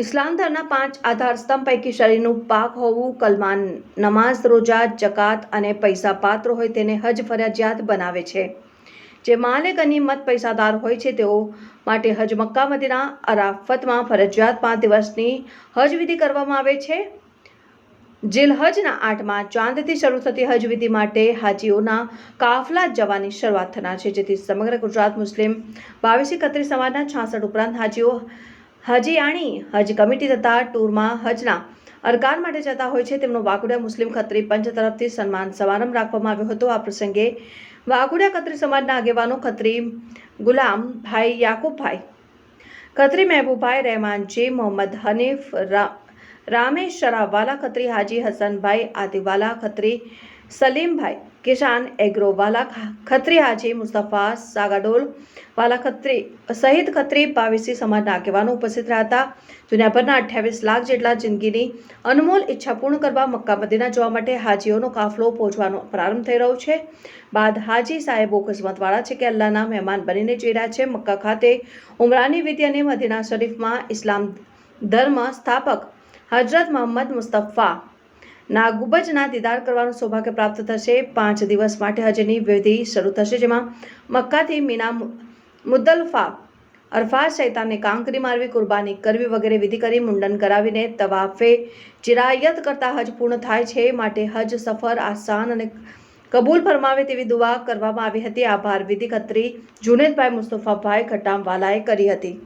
ઇસ્લામ ધર્મના પાંચ આધાર સ્તંભ પૈકી શરીરનું પાક હોવું, કલમાન, નમાઝ, રોજા, જકાત અને પૈસા પાત્ર હોય તેને હજ ફરજિયાત બનાવે છે. જે માલે ગનીમત પૈસાદાર હોય છે, તેઓ માટે હજ મક્કા, મદીના, અરાફતમાં ફરજિયાત પાંચ દિવસની હજ વિધિ કરવામાં આવે છે. જિલહજના આઠમાં ચાંદથી શરૂ થતી હજ વિધિ માટે હાજીઓના કાફલા જવાની શરૂઆત થનાર છે. જેથી સમગ્ર ગુજરાત મુસ્લિમ બાવીસ એકત્રીસ સમાજના છાસઠ ઉપરાંત હાજીઓ હાજીયાણી હજ કમિટી તથા ટૂરમાં હજના અરકાન માટે જતા હોય છે. તેમનો વાઘોડિયા મુસ્લિમ ખત્રી પંચ તરફથી સન્માન સમારંભ રાખવામાં આવ્યો હતો. આ પ્રસંગે વાઘોડિયા ખત્રી સમાજના આગેવાનો ખત્રી ગુલામભાઈ યાકુબભાઈ, ખત્રી મહેબૂબભાઈ રહેમાનજી મોહમ્મદ હનીફ રા રામેશરાવાલા ખત્રી હાજી હસનભાઈ આદિવાલા, ખત્રી સલીમભાઈ કિશાન એગ્રોવાલા વાલા ખત્રી હાજી મુસ્તફા સાગાડોલ વાલા ખત્રી સહિત ખત્રી બાવીસી સમાજના આગેવાનો ઉપસ્થિત રહ્યા હતા. દુનિયાભરના અઠ્યાવીસ લાખ જેટલા જિંદગીની અનમોલ ઈચ્છા પૂર્ણ કરવા મક્કા મદીના જવા માટે હાજીઓનો કાફલો પહોંચવાનો પ્રારંભ થઈ રહ્યો છે. બાદ હાજી સાહેબો કિસ્મતવાળા છે કે અલ્લાહના મહેમાન બનીને જઈ રહ્યા છે. મક્કા ખાતે ઉમરાની વિધિ અને મદીના શરીફમાં ઇસ્લામ ધર્મ સ્થાપક હજરત મોહમ્મદ મુસ્તફા ના ગુબજના દીદાર કરવાનું સૌભાગ્ય પ્રાપ્ત થશે. પાંચ દિવસ માટે હજની વિધિ શરૂ થશે, જેમાં મક્કાથી મીના મુદ્દલફા, અરફા, શૈતાનને કાંકરી મારવી, કુરબાની કરવી વગેરે વિધિ કરી મુંડન કરાવીને તવાફે ચિરાયત કરતા હજ પૂર્ણ થાય છે. માટે હજ સફર આસાન અને કબૂલ ફરમાવે તેવી દુઆ કરવામાં આવી હતી. આભાર વિધિ ખત્રી જુનેદભાઈ મુસ્તફાભાઈ ખટ્ટામવાલાએ કરી હતી.